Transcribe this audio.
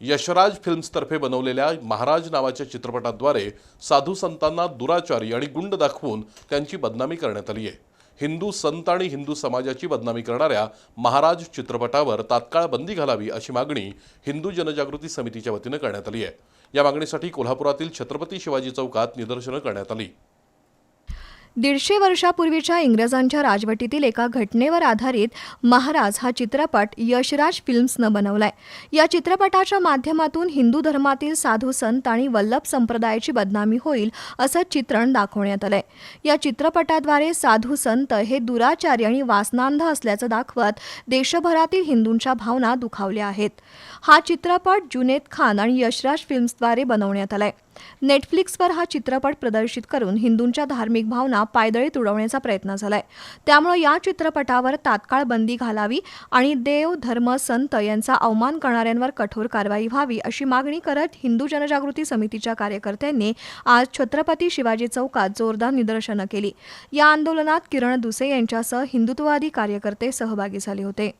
यशराज फिल्म्सतर्फे बनवलेल्या महाराज नावाच्या चित्रपटाद्वारे साधू संतांना दुराचारी आणि गुंड दाखवून त्यांची बदनामी करण्यात आली आहे. हिंदू संत आणि हिंदू समाजाची बदनामी करणाऱ्या महाराज चित्रपटावर तात्काळ बंदी घालावी अशी मागणी हिंदू जनजागृती समितीच्या वतीनं करण्यात आली आहे. या मागणीसाठी कोल्हापुरातील छत्रपती शिवाजी चौकात निदर्शनं करण्यात आली. दीडशे वर्षापूर्वीच्या इंग्रजांच्या राजवटीतील एका घटनेवर आधारित महाराज हा चित्रपट यशराज फिल्म्सनं बनवलाय. या चित्रपटाच्या माध्यमातून हिंदू धर्मातील साधू संत आणि वल्लभ संप्रदायाची बदनामी होईल असं चित्रण दाखवण्यात आलंय. या चित्रपटाद्वारे साधू संत हे दुराचारी आणि वासनांध असल्याचं दाखवत देशभरातील हिंदूंच्या भावना दुखावल्या आहेत. हा चित्रपट जुनेद खान आणि यशराज फिल्म्सद्वारे बनवण्यात आलाय. नेटफ्लिक्सवर हा चित्रपट प्रदर्शित करून हिंदूंच्या धार्मिक भावना पायदळी तुडवण्याचा प्रयत्न झालाय. त्यामुळे या चित्रपटावर तात्काळ बंदी घालावी आणि देव धर्म संत यांचा अवमान करणाऱ्यांवर कठोर कारवाई व्हावी अशी मागणी करत हिंदू जनजागृती समितीच्या कार्यकर्त्यांनी आज छत्रपती शिवाजी चौकात जोरदार निदर्शनं केली. या आंदोलनात किरण दुसे यांच्यासह हिंदुत्ववादी कार्यकर्ते सहभागी झाले होते.